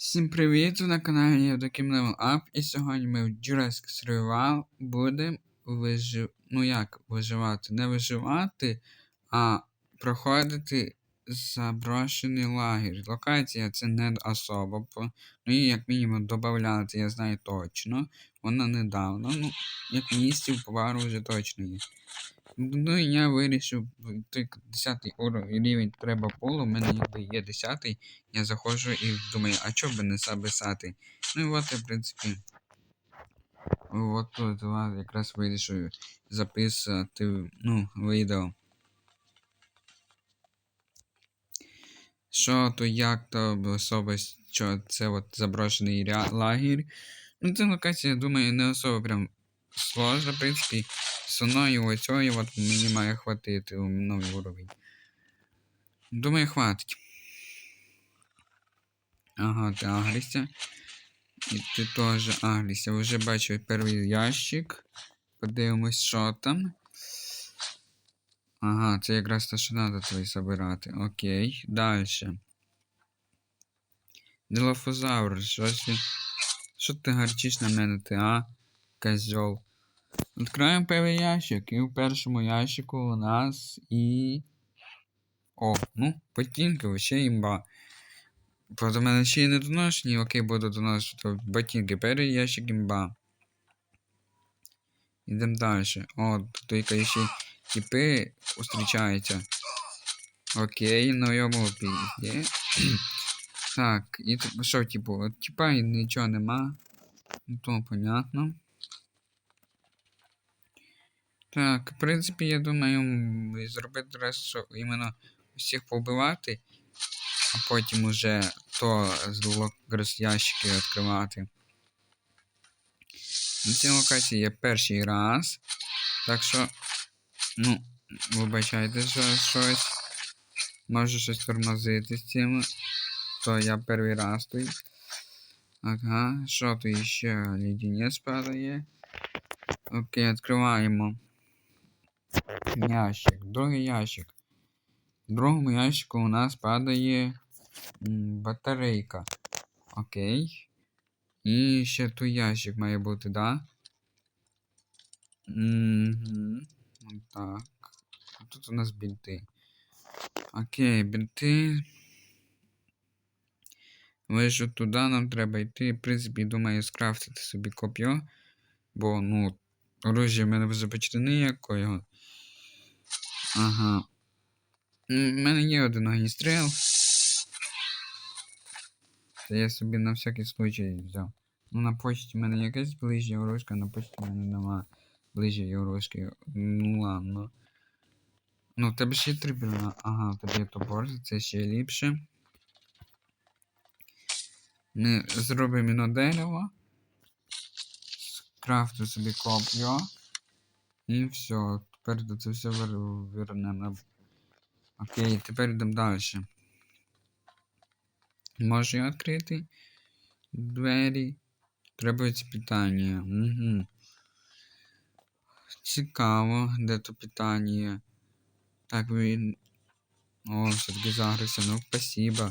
Всім привіт! Ви на каналі Євдоким Level Up. І сьогодні ми в Jurassic Survival будемо вижив... ну як виживати? Не виживати, а проходити заброшений лагерь. Локація це не особа, ну і як мінімум додати, я знаю точно. Вона недавно, ну, як місців повару вже точно є. Ну і я вирішив, той 10 рівень треба полу, в мене якби є 10 я заходжу і думаю, а чого би не записати? Ну і от в принципі. От тут я якраз вирішую записати ну, відео. Що то, як то особа, що це от заброшений лагерь. Ну, ця локація, я думаю, не особо прям сложно, в принципі. З одної оцьої от мені має хватити новий уровень. Думаю, хватить. Ага, ти агрися. І ти теж агрися. Вже бачу перший ящик. Подивимось, що там. Ага, це якраз те, що треба твої забирати. Окей, далі. Дилофозавр, щось. Що ти гарчиш на мене, ти, а? Козьол. Відкриваємо перший ящик. І в першому ящику у нас і. О, ну, ботинки, вообще імба. Правда, мене ще й не доношені, окей, буду доносити ботинки. Перший ящик імба. Ідемо далі. О, тут якась ще типи зустрічаються. Окей, на йому пізде. Так, і тут, що, типу, от типа нічого нема. Ну, то понятно. Так, в принципі, я думаю, зробити що іменно всіх побивати, а потім уже то з ящики відкривати. На цій локації я перший раз. Так що, ну, вибачайте, що щось. Може щось тормозити з цим. То я перший раз тут. Ага, що тут ще леденець падає. Окей, відкриваємо. Ящик, другий ящик. В другому ящику у нас падає батарейка. Окей. І ще той ящик має бути, да? Угу. Так. Тут у нас бінти. Окей, бінти. Лише туди нам треба йти. В принципі, думаю, скрафтити собі коп'ю. Бо, ну, оружия в мене вже почти ніякого. Ага. У мене є один огністріл. Це я собі на всякий случай взяв. Ну на почті в мене якась ближча ворожка, на почті в мене нема ближчої ворожки. Ну ладно. Ну, в тебе ще три білина. Ага, в тебе є топор, це ще ліпше. Ми зробимо іно дерево. Скрафту собі коп'ю. І все. До це все вернемо. Окей, тепер йдемо далі. Можу я відкрити двері? Ці питання. Угу. Цікаво, де то питання. Так він. О, все-таки загрився. Ну, спасибо.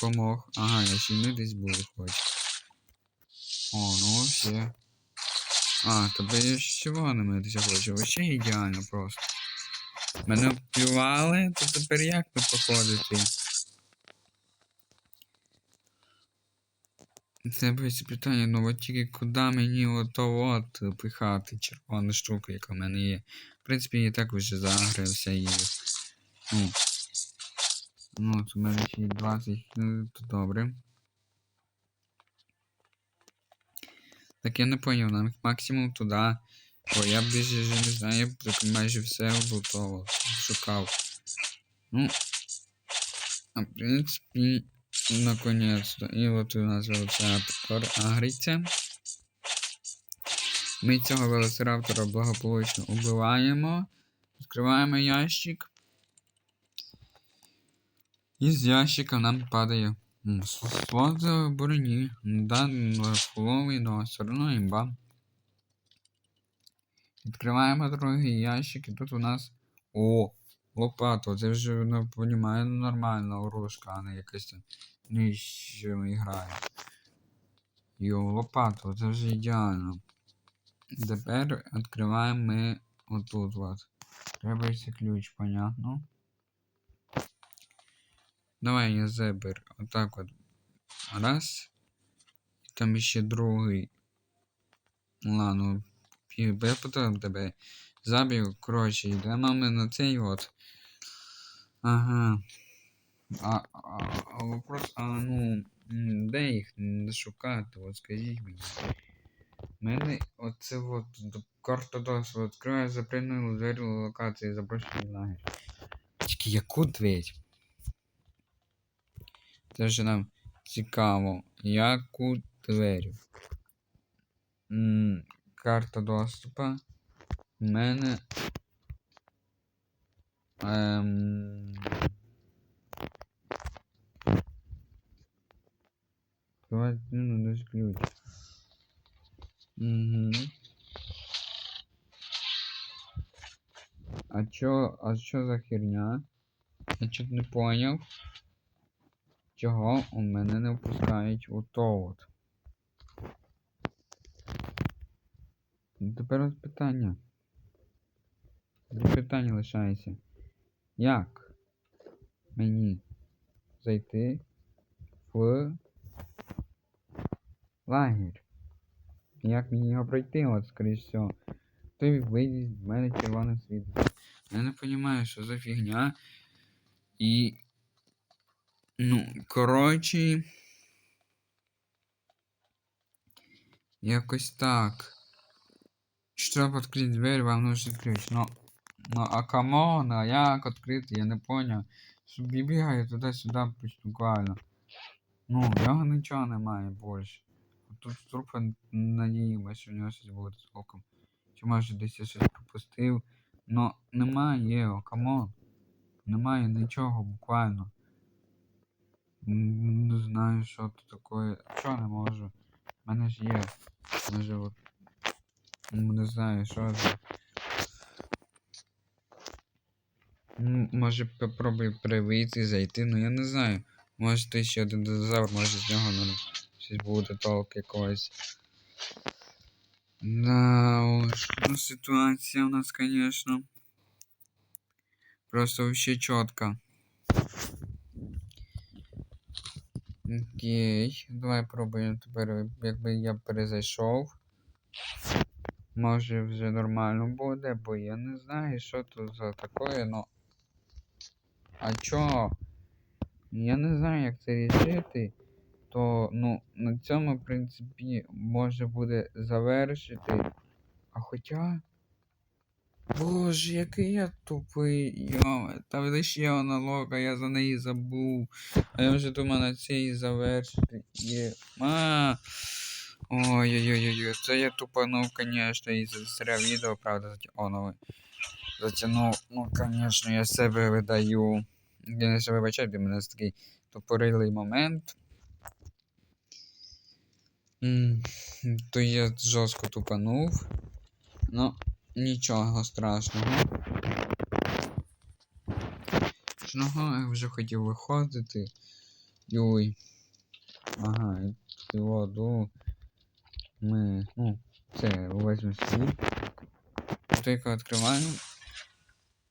Помог. Ага, я ще не десь був хоч. О, ну вообще. А, тебе я ще вогонь митися хочу. Вообще ідеально просто. Мене вплювали, то тепер як тут походити? Це буде питання, ну от тільки куди мені ото от пихати червону штуку, яка в мене є. В принципі, я так вже загрився і. Ну. Ну, от у мене ще 20, ну, то добре. Так я не поняв, нам максимум туди. О, я б вже не знаю, так майже все готово шукав. Ну. А в принципі, наконец-то. І от у нас велоцираптор агриться. Ми цього велоцираптора благополучно убиваємо. Відкриваємо ящик. І з ящика нам падає за броні. Да, фуловий, но все одно імба. Відкриваємо другий ящик, і тут у нас. О! Лопата, це вже ну, понімаю, нормальна оружка, а не якась там нижче грає. Йо, лопату, це вже ідеально. Тепер відкриваємо ми отут от. Треба ключ, понятно. Давай я забер. Отак от. Раз. І там ще другий. Ладно, я потім тебе забив. Коротше, йдемо ми на цей от. Ага. А, а, а вопрос, а ну, де їх шукати? От скажіть мені. Мене оце от карта досвіду відкриває запрямили двері локації запрошені в лагерь. Тільки яку двері? Це ж нам цікаво. Яку двері? М, Карта доступу. У мене. Ем... Давай, ну, десь ключ. Угу. А чё, а чё за херня? Я чуть не поняв. Чого у мене не впускають у то от. Ну, Тепер от питання. Питання лишається. Як мені зайти в лагерь? Як мені його пройти, от, скоріш всього. Той вийде в мене червоне світло. Я не розумію, що за фігня. І. Ну, коротше. Якось так. Що треба відкрити двері, вам нужен ключ. Ну, ну а камон, а як відкрити, я не поняв. Собі бігає туди-сюди буквально. Ну, в нього нічого немає більше. Тут трупа надіємося, в нього щось буде з оком. Чи може десь я щось пропустив. Ну, немає, камон. Немає нічого буквально. Не знаю, що тут таке. Що не можу? У мене ж є. Може от. Не знаю, що. М, Може попробую привийти, зайти, ну я не знаю. Може ти ще один динозавр, може з нього ну, щось буде толк якогось. Да уж, ну ситуація у нас, конечно. Просто вообще чітко. Окей, давай пробуємо тепер, якби я перезайшов. Може вже нормально буде, бо я не знаю, що тут за таке, но. А чо? Я не знаю, як це рішити. То, ну, на цьому, в принципі, може буде завершити. А хоча. Боже, який я тупий. Йо, та лише є аналога, я за неї забув. А я вже думав на цій завершити. Є. А. Ой-ой-ой, це я тупанув, конечно, і застряв відео, правда, затягнув. Затягнув, ну, конечно, я себе видаю. Я не себе вибачаю, для мене такий тупорилий момент. То я жорстко тупанув. Ну, нічого страшного. Страшного я вже хотів виходити. Йой. Ага, і воду. Ми. Ну, це візьмемо собі. Тільки відкриваємо.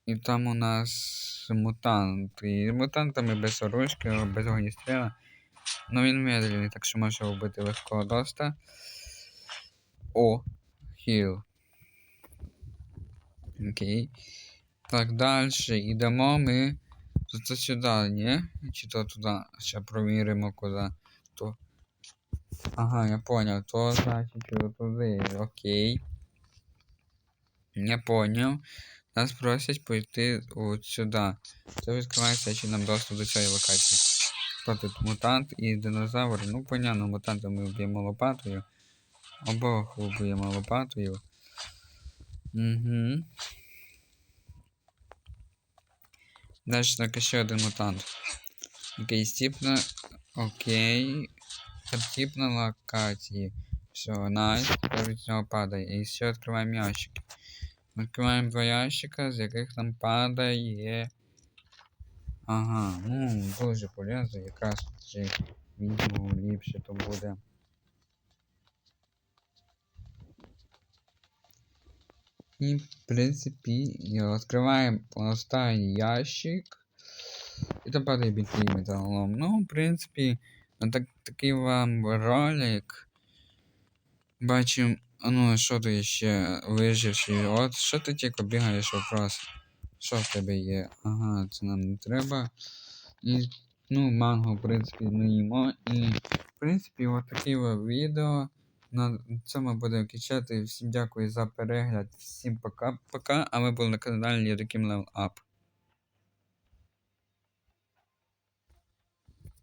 І там у нас мутант. І мутантами без оружки, без огністріла. Ну він медленний, так що може вбити легкого доста. О, хіл. Окей. Так, далі йдемо ми. То це сюди, ні? Чи то туди? Ще провіримо куди. То. Ага, я понял. То значить туди. Окей. Я понял. Нас просять пойти от сюди. Це відкривається, чи нам доступ до цієї локації. Хто тут? Мутант і динозавр. Ну, понятно, мутанта ми вб'ємо лопатою. Обох вб'ємо лопатою. Угу. Далі так ще один мутант. Окей, стіп на... Окей. Тип на локації. Все, найс. Тепер від цього падає. І ще відкриваємо ящики. Відкриваємо два ящика, з яких нам падає. Ага, ну дуже полезно, якраз це відео ліпше то буде. І, в принципі, відкриваємо останній ящик. І бітий металолом. Ну, в принципі, так, такий вам ролик. Бачимо, а ну, що ти ще виживши? От, що ти тільки бігаєш вопрос? Що в тебе є? Ага, це нам не треба. І, ну, манго, в принципі, ми їмо. І, в принципі, от таке от відео. На цьому будемо кінчати. Всім дякую за перегляд. Всім пока-пока. А ми були на каналі Level Up.